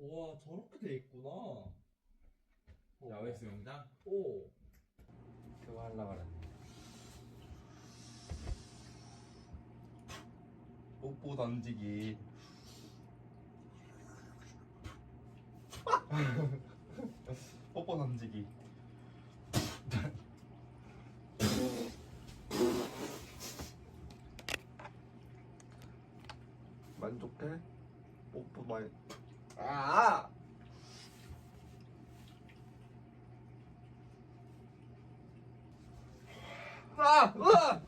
와 저렇게 돼 있구나. 어. 야외 수영장? 오. 그거 하려고 그래. 뽀뽀 던지기. 뽀뽀 던지기. 만족해? 뽀뽀 많이. 아! 아! 으아!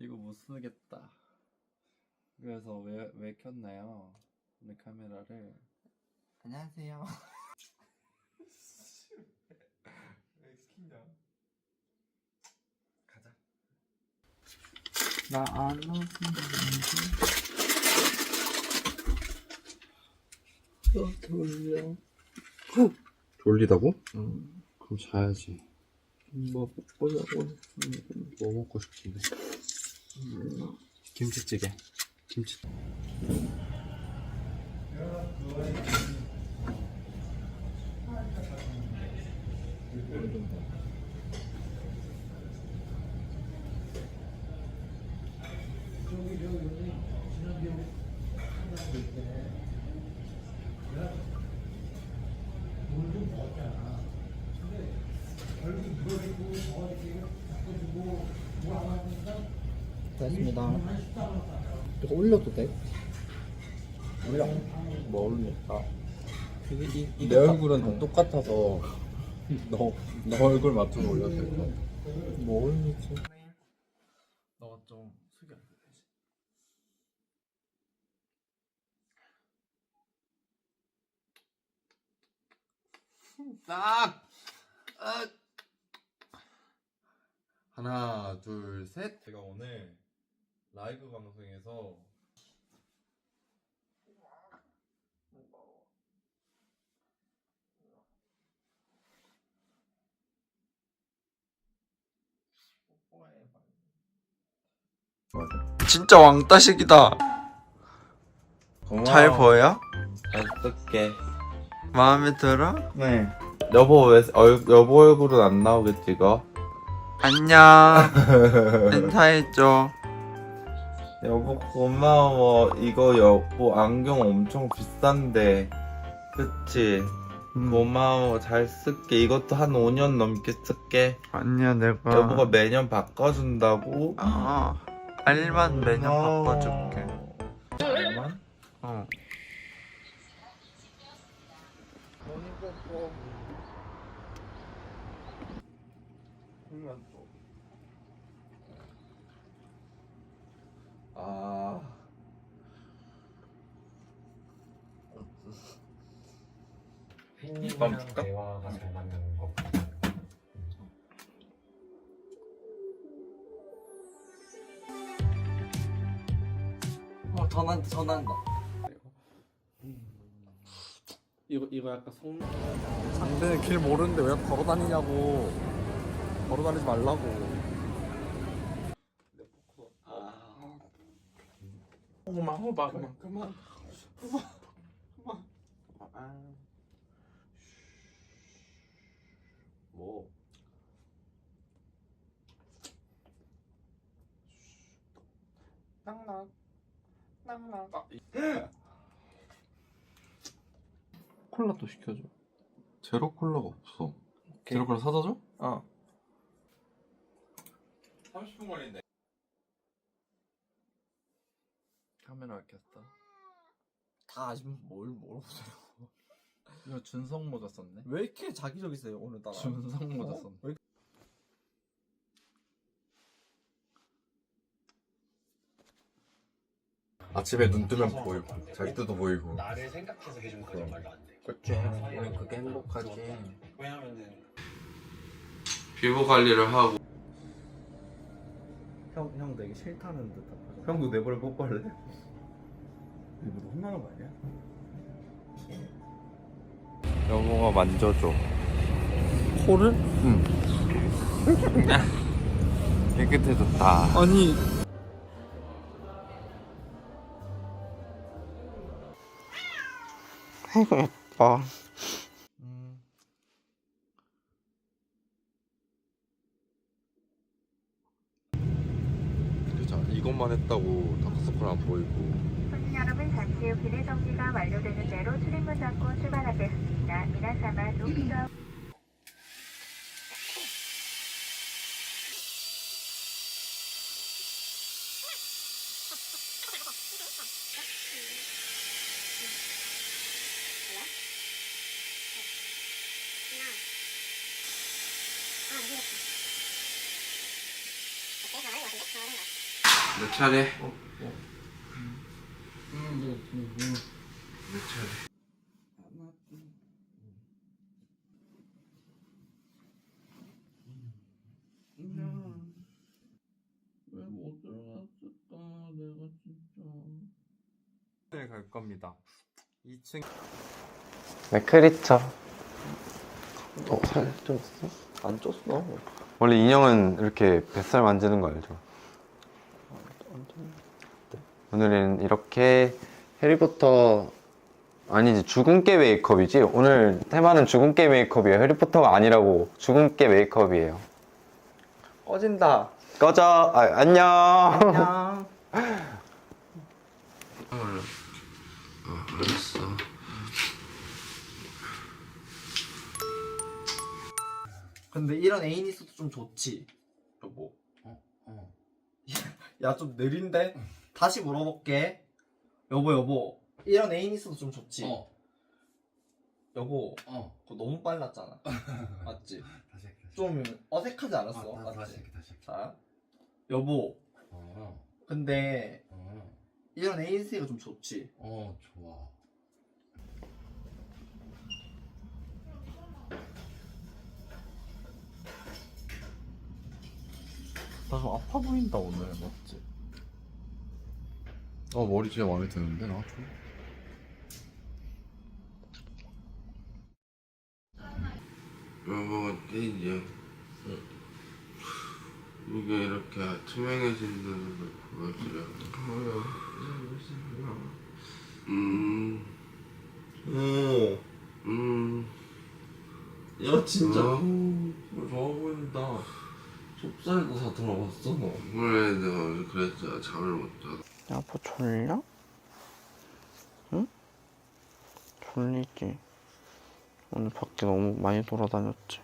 이거 못 쓰겠다. 그래서 왜, 왜 켰나요? 오늘 카메라를. 안녕하세요. 왜 시키냐? 가자. 나 안 웃는데. 돌려. 졸리다고? 응. 그럼 자야지. 뭐 먹으려고. 뭐 먹고 싶은데? 김치찌개. 김치. 됐습니다. 이거 올려도 돼? 올려. 뭐 올릴까? 이게 이, 내 이거 얼굴은 다 똑같아서 너, 너 얼굴 맞춰서 올려도 될 것 같아. 뭐 올리지? 너가 좀 숙여 되지. 딱! 아! 하나, 둘, 셋. 제가 오늘 라이브 방송에서 진짜 왕따식이다. 잘 보여? 어떡해. 마음에 들어? 네. 여보 왜 얼, 여보 얼굴은 안 나오겠지 이거? 안녕. 인사해줘. 여보 고마워. 이거 여보 안경 엄청 비싼데. 그치? 음. 고마워. 잘 쓸게. 이것도 한 5년 넘게 쓸게. 아니야, 내가. 여보가 매년 바꿔준다고? 아, 알만 매년 아. 바꿔줄게. 알만? 어. 아. 팬님이랑 대화가 잘 맞는 거. 어 전화 전화한다. 이거, 이거 약간 속 상대는 길 모르는데 왜 걸어 다니냐고. 걸어 다니지 말라고. 그만 호박 그만 그만 아. 뭐 낙낙 낙낙 아, 이- 콜라 또 시켜줘. 제로 콜라가 없어 제로 콜라 사다 줘? 어. 30분 걸린대 카메라 켰다. 다 아시면 뭘 물어보세요. 이거 준성 모자 썼네. 왜 이렇게 자기적이세요 오늘따라? 준성 모자 어? 썼네. 왜 아침에 눈 뜨면 보이고 잘 때도 보이고 나를 생각해서 해준 거짓말도 안 돼. 그치 우리 그게 행복하지 왜냐면은 피부 관리를 하고 형, 형 되게 싫다는 듯한 표정. 형도 내 볼에 뽀뽀할래? 이거 혼나는 거 아니야? 여보가 만져줘 코를? 깨끗해졌다 아니 아이고 예뻐. 음. 자 이것만 했다고 다크서클 안 보이고. 손님 여러분 잠시 후 비례 정지가 완료되는 대로 출입문 잡고 출발하겠습니다. 미나사마 도쿄 내 차례. 내 차례. 왜못 들어갔을까 내가 진짜. 네, 갈 겁니다. 2층 네, 크리처. 어, 살 쪘어? 안 쪘어. 원래 인형은 이렇게 뱃살 만지는 거 알죠? 오늘은 이렇게 해리포터 아니지 죽은 깨 메이크업이지 오늘 테마는 죽은 깨 메이크업이에요 해리포터가 아니라고 죽은 깨 메이크업이에요 꺼진다. 꺼져 아, 안녕 안녕. 알았어. 근데 이런 애인 있어도 좀 좋지. 야 좀 느린데? 다시 물어볼게 여보 여보 이런 애인 있어도 좀 좋지 어. 여보 어. 그거 너무 빨랐잖아 맞지? 다시 할게 다시 좀 어색하지 않았어 아, 다- 다시 맞지? 할게 다시 할게 자 여보 어. 근데 어. 이런 애인 있으니까 좀 좋지 어 좋아 좀 아파 보인다 오늘 맞지? 어 머리 진짜 마음에 드는데 나 좀. 여보, 이제 이게 이렇게 투명해진다는 걸 보여주려고. 음, 오. 음. 야 진짜. 어, 좋아 보인다. 속살도 다 들어갔어. 그래, 내가 어제 그랬잖아. 잠을 못 자. 여보 졸려? 응? 졸리지. 오늘 밖에 너무 많이 돌아다녔지.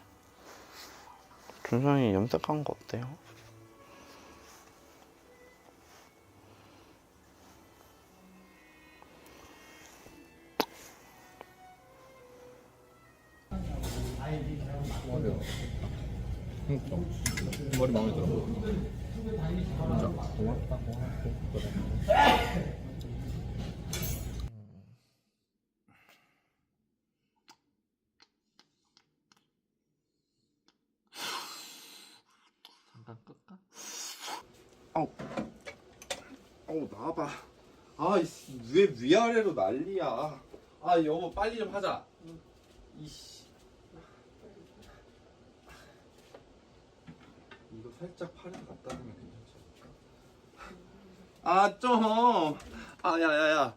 준성이 염색한 거 어때요? 그러니까. 머리 마음에 들어. 진짜 고맙다 잠깐 끌까? 어우. 나와봐. 아왜 위아래로 난리야? 아 여보 빨리 좀 하자. 이씨 이거 살짝 팔에 갖다 대면 괜찮지 아좀 아 야야야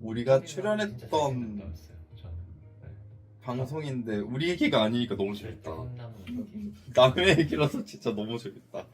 우리가 출연했던. 방송인데 우리 얘기가 아니니까 너무 재밌다. 남의 얘기라서 진짜 너무 재밌다.